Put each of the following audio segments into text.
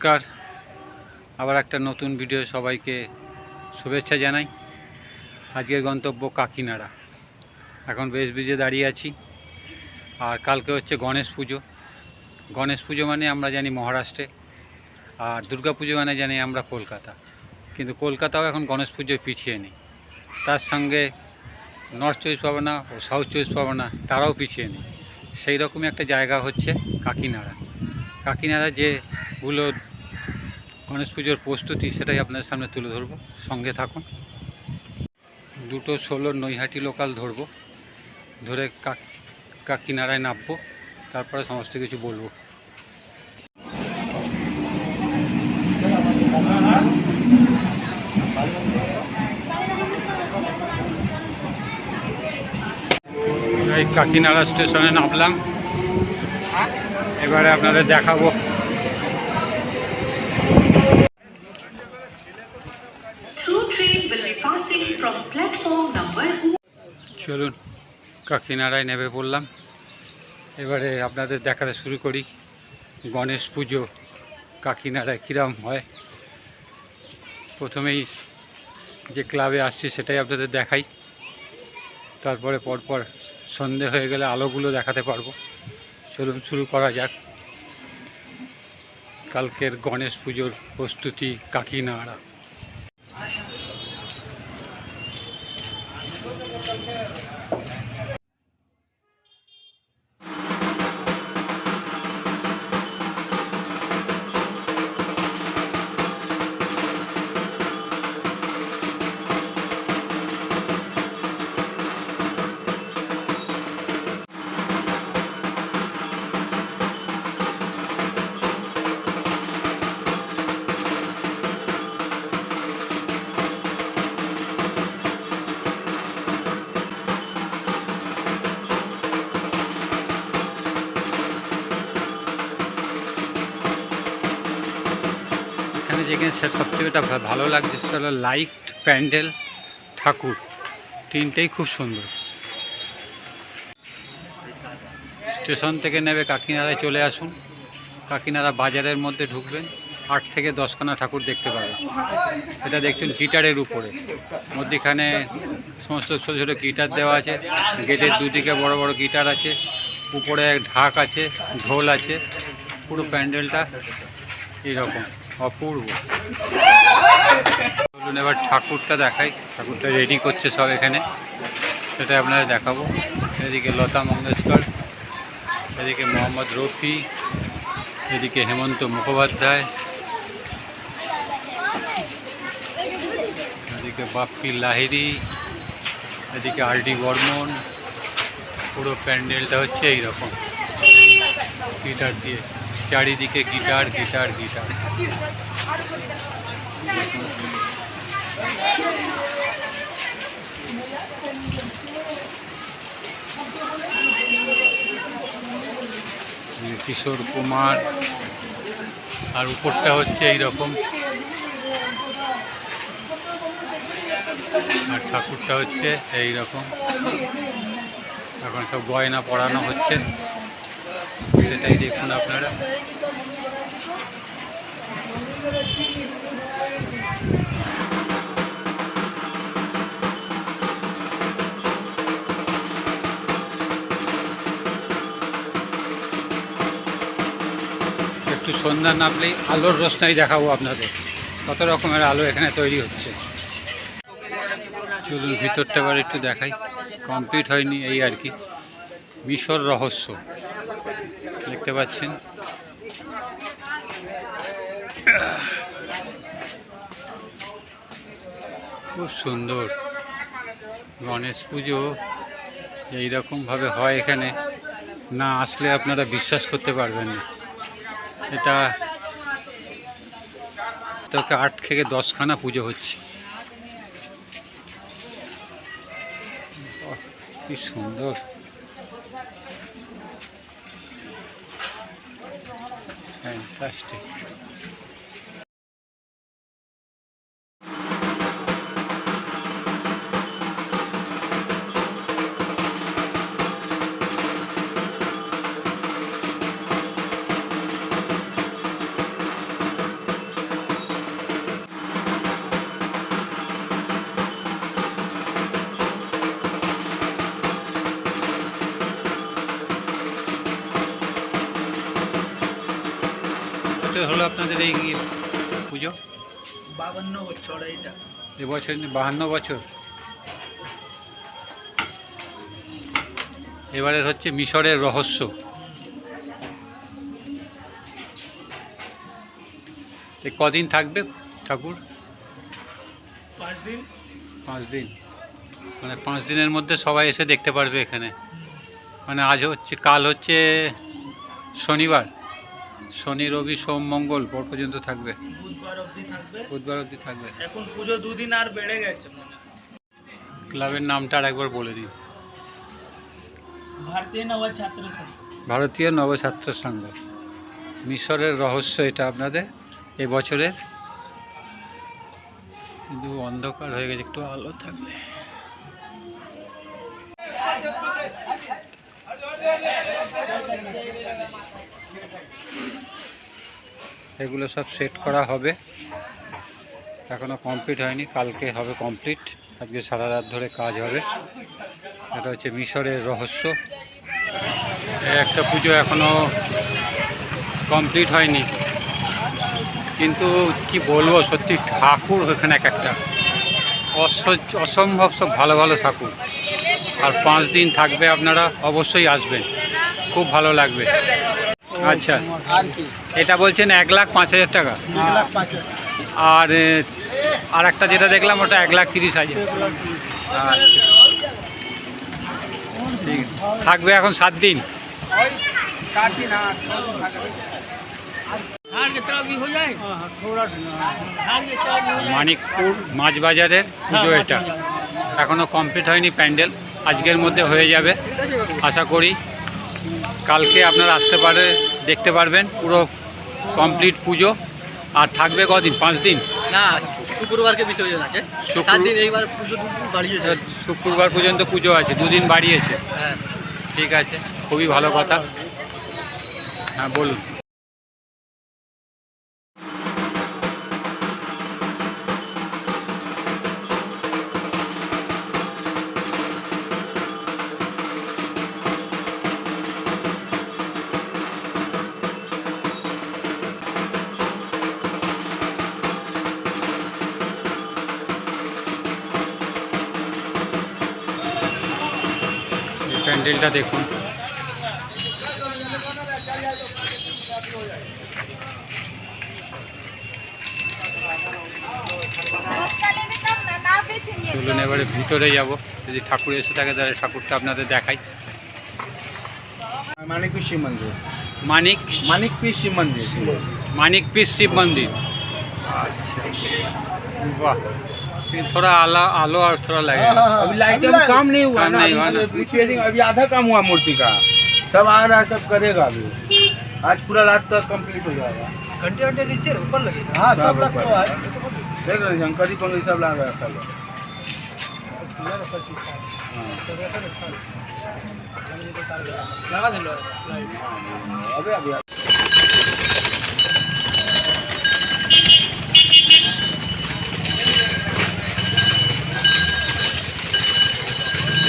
নমস্কার। আবার একটা নতুন ভিডিও সবাইকে শুভেচ্ছা জানাই। আজকের গন্তব্য কাকিনাড়া। এখন বেশ ব্রিজে দাঁড়িয়ে আছি। আর কালকে হচ্ছে গণেশ পুজো। গণেশ পুজো মানে আমরা জানি মহারাষ্ট্রে। আর দুর্গা পুজো মানে জানি আমরা কলকাতা। কিন্তু কলকাতাও এখন গণেশ পুজোয় পিছিয়ে নেই। তার সঙ্গে নর্থ চব্বিশ পরগনা ও সাউথ চব্বিশ পরগনা তারাও পিছিয়ে নেই। সেই রকমই একটা জায়গা হচ্ছে কাকিনাড়া। কাকিনাড়া যেগুলো গণেশ পুজোর প্রস্তুতি সেটাই আপনাদের সামনে তুলে ধরবো। সঙ্গে থাকুন। দুটো ষোলো নৈহাটি লোকাল ধরবো। ধরে কাক কাকিনাড়ায় নামবো। তারপরে সমস্ত কিছু বলব। এই কাকিনাড়া স্টেশনে নামলাম। এবারে আপনাদের দেখাবো। চলুন, কাকিনাড়ায় নেমে পড়লাম। এবারে আপনাদের দেখাতে শুরু করি, গণেশ পুজো, কাকিনাড়ায় কীরম হয়। প্রথমেই যে ক্লাবে আসছি সেটাই আপনাদের দেখাই। তারপরে পরপর সন্ধে হয়ে গেলে আলোগুলো দেখাতে পারব। চলুন, শুরু করা যাক। কালকের গণেশ পুজোর প্রস্তুতি কাকিনাড়া। যেখানে সে- যেটা ভা- ভালো লাগছে, সেটা হলো লাইট প্যান্ডেল ঠাকুর। তিনটেই খুব সুন্দর। স্টেশন থেকে নেবে কাকিনাড়ায় চলে আসুন। কাকিনাড়া বাজারের মধ্যে ঢুকবেন। আট থেকে দশখানা ঠাকুর দেখতে পাবেন। এটা দেখছেন গিটারের উপরে। মধ্যিখানে সমস্ত ছোটো ছোটো গিটার দেওয়া আছে। গেটের দুদিকে বড় বড় গিটার আছে। উপরে ঢাক আছে, ঢোল আছে। পুরো প্যান্ডেলটা এইরকম। অপূর্ব। চলুন এবার ঠাকুরটা দেখাই। ঠাকুরটা রেডি করছে সব এখানে। সেটা আপনাদের দেখাবো। এদিকে লতা মঙ্গেশকর, এদিকে মোহাম্মদ রফি, এদিকে হেমন্ত মুখোপাধ্যায়, এদিকে বাপ্পি লাহিরি এদিকে আর ডি বর্মন। পুরো প্যান্ডেলটা হচ্ছে এইরকম। গিটার দিয়ে চারিদিকে guitar guitar guitar. Kishore Kumar, আর উপরটা হচ্ছে এই রকম আর ঠাকুরটা হচ্ছে এই রকম এখন সব গয়না পরানো হচ্ছে। সেটাই দেখুন আপনারা। একটু সন্ধ্যা নামলেই আলোর রোশনাই দেখাবো আপনাদের, কত রকমের আলো এখানে তৈরি হচ্ছে। চলুন ভিতরটা এবার একটু দেখাই কমপ্লিট হয়নি এই আর কি। মিশর রহস্য। দেখতে পাচ্ছেন। খুব সুন্দর। গণেশ পুজো এইরকমভাবে হয় এখানে। না আসলে আপনারা বিশ্বাস করতে পারবেন না। এটা তোকে আট থেকে দশখানা পুজো হচ্ছে। কি সুন্দর। Fantastic. এটা হলো আপনাদের এই পুজো? বাবান্ন বছর এইটা। এবছর বাহান্ন বছর? এবারের হচ্ছে মিশরের রহস্য। কদিন থাকবে ঠাকুর? পাঁচ দিন। পাঁচ দিন। মানে পাঁচ দিনের মধ্যে সবাই এসে দেখতে পারবে এখানে। মানে আজ হচ্ছে কাল হচ্ছে শনিবার। শনি রবি সোম মঙ্গল পর পর্যন্ত থাকবে। বুধবার অবধি থাকবে। বুধবার অবধি থাকবে। এখন পুজো দুদিন আর বেড়ে গেছে মনে ক্লাবের নামটা আর একবার বলে দিন ভারতীয় নব ছাত্র সংঘ। ভারতীয় নবছাত্র সংঘ। মিশরের রহস্য এটা আপনাদের। এই বছরের কিন্তু অন্ধকার হয়ে গেছে একটু আলো থাকলে। এগুলো সব সেট করা হবে। এখনও কমপ্লিট হয়নি, কালকে হবে কমপ্লিট আজকে সারা রাত ধরে কাজ হবে। এটা হচ্ছে মিশরের রহস্য। একটা পুজো এখনও কমপ্লিট হয়নি। কিন্তু কি বলব, সত্যি ঠাকুর ওখানে এক একটা। অসহ্য, অসম্ভব সব ভালো ভালো ঠাকুর। আর পাঁচ দিন থাকবে আপনারা অবশ্যই আসবেন। খুব ভালো লাগবে। আচ্ছা। এটা বলছেন এক লাখ পাঁচ হাজার টাকা। আর আর একটা যেটা দেখলাম ওটা এক লাখ তিরিশ হাজার। আচ্ছা। থাকবে এখন সাত দিন। মানিকপুর মাছ বাজারের পুজো এটা। এখনও কমপ্লিট হয়নি প্যান্ডেল। আজকের মধ্যে হয়ে যাবে। আশা করি কালকে আপনারা আসতে পারে দেখতে পারবেন পুরো কমপ্লিট পুজো। আর থাকবে কদিন? পাঁচ দিন? না শুক্রবারকে বিসর্জন আছে দিন এইবার পুজো বাড়িয়েছে। শুক্রবার পর্যন্ত পুজো আছে দুদিন বাড়িয়েছে। হ্যাঁ। ঠিক আছে খুবই ভালো কথা। হ্যাঁ বলুন। প্যান্ডেলটা দেখুন। চলুন এবারে ভিতরে যাব। যদি ঠাকুর এসে থাকে তাহলে ঠাকুরটা আপনাদের দেখাই। মানিক শিব মন্দির। মানিক? মানিক পিস শিব মন্দির। মানিক পিস শিব মন্দির। আচ্ছা। বাহ। थोड़ा आला आलो और थोड़ा लगेगा अभी लाइट अभी काम नहीं हुआ काम ना नहीं हुआ ना। अभी रिपेयरिंग अभी आधा काम हुआ मूर्ति का। सब आ रहा है सब करेगा अभी। आज पूरा रात तक कंप्लीट हो जाएगा। घंटे घंटे नीचे ऊपर लगे हाँ सब लगता है देख रहे हैं शंकरी पंखी सब लगा है सब। हाँ। लगा दिल अभी अभी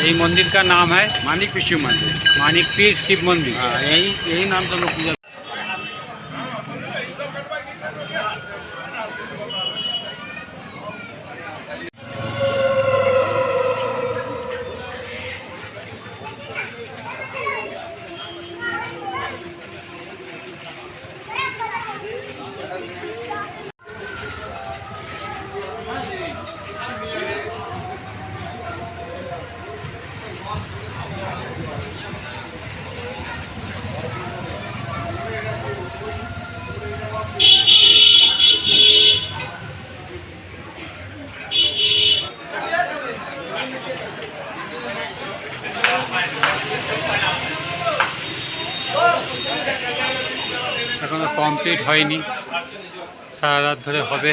यही मंदिर का नाम है। मानिक पीर शिव मंदिर। मानिक पीर शिव मंदिर। हाँ यही यही नाम से लोग पूजा কমপ্লিট হয়নি। সারা রাত ধরে হবে।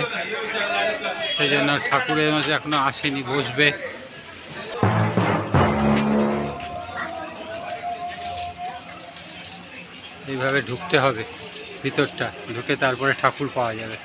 সেই জন্য ঠাকুরের মাঝে এখনও আসেনি, বসবে। এইভাবে ঢুকতে হবে ভিতরটা। ঢুকে তারপরে ঠাকুর পাওয়া যাবে।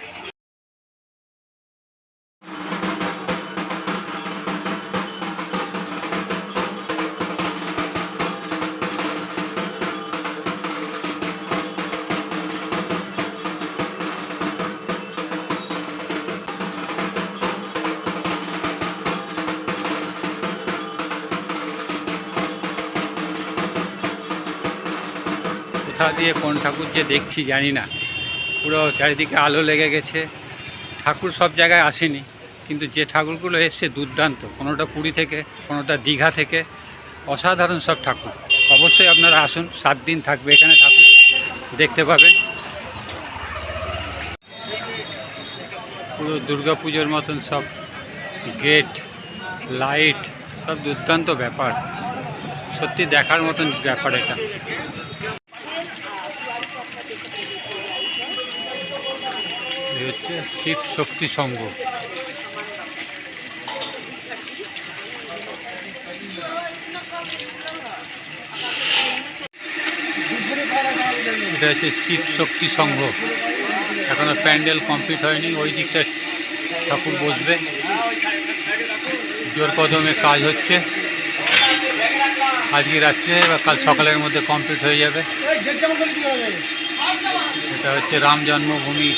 কোথা দিয়ে কোন ঠাকুর যে দেখছি জানি না। পুরো চারিদিকে আলো লেগে গেছে। ঠাকুর সব জায়গায় আসেনি। কিন্তু যে ঠাকুরগুলো এসছে দুর্দান্ত। কোনোটা পুরী থেকে, কোনোটা দীঘা থেকে। অসাধারণ সব ঠাকুর। অবশ্যই আপনারা আসুন, সাত দিন থাকবে এখানে ঠাকুর। দেখতে পাবেন। পুরো দুর্গা পুজোর মতন সব গেট, লাইট, সব দুর্দান্ত ব্যাপার। সত্যি দেখার মতন ব্যাপার এটা। হচ্ছে শিব শক্তি সংঘ। এটা হচ্ছে শিব শক্তি সংঘ। এখনও প্যান্ডেল কমপ্লিট হয়নি, ওই দিকটা ঠাকুর বসবে। জোর কদমে কাজ হচ্ছে। আজকে রাত্রে বা কাল সকালের মধ্যে কমপ্লিট হয়ে যাবে। এটা হচ্ছে রাম জন্মভূমি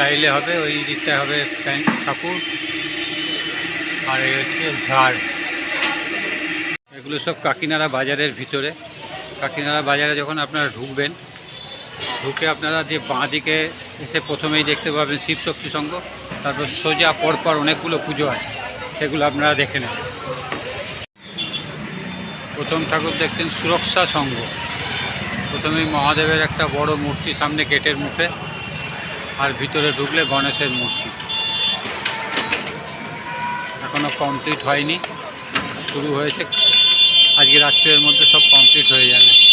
স্টাইলে হবে, ওই দিকটায় হবে প্যান ঠাকুর আর এই হচ্ছে ঝাড়। এগুলো সব কাকিনাড়া বাজারের ভিতরে। কাকিনাড়া বাজারে যখন আপনারা ঢুকবেন, ঢুকে আপনারা যে বাঁ দিকে এসে প্রথমেই দেখতে পাবেন শিবশক্তি সংঘ, তারপর সোজা পরপর অনেকগুলো পুজো আছে, সেগুলো আপনারা দেখে নেবেন। প্রথম ঠাকুর দেখছেন সুরক্ষা সংঘ। প্রথমেই মহাদেবের একটা বড় মূর্তি সামনে গেটের মুখে। আর ভিতরে ঢুকলে গণেশের মূর্তি। এখনও কমপ্লিট হয়নি। শুরু হয়েছে। আজকে রাত্রের মধ্যে সব কমপ্লিট হয়ে যাবে।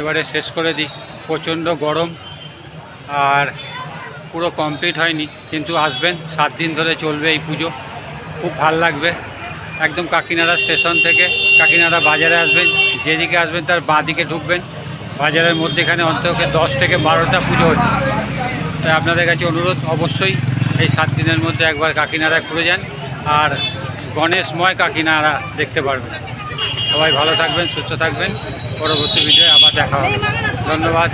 এবারে শেষ করে দিই। প্রচণ্ড গরম আর পুরো কমপ্লিট হয়নি, কিন্তু আসবেন, সাত দিন ধরে চলবে এই পুজো। খুব ভালো লাগবে। একদম কাকিনাড়া স্টেশন থেকে কাকিনাড়া বাজারে আসবেন, যেদিকে আসবেন তার বাঁ দিকে ঢুকবেন। বাজারের মধ্যেখানে অন্তত দশ থেকে বারোটা পুজো হচ্ছে। তাই আপনাদের কাছে অনুরোধ, অবশ্যই এই সাত দিনের মধ্যে একবার কাকিনাড়া ঘুরে যান আর গণেশময় কাকিনাড়া দেখতে পারবেন। সবাই ভালো থাকবেন, সুস্থ থাকবেন। পরবর্তী ভিডিও আবার দেখা হবে। ধন্যবাদ।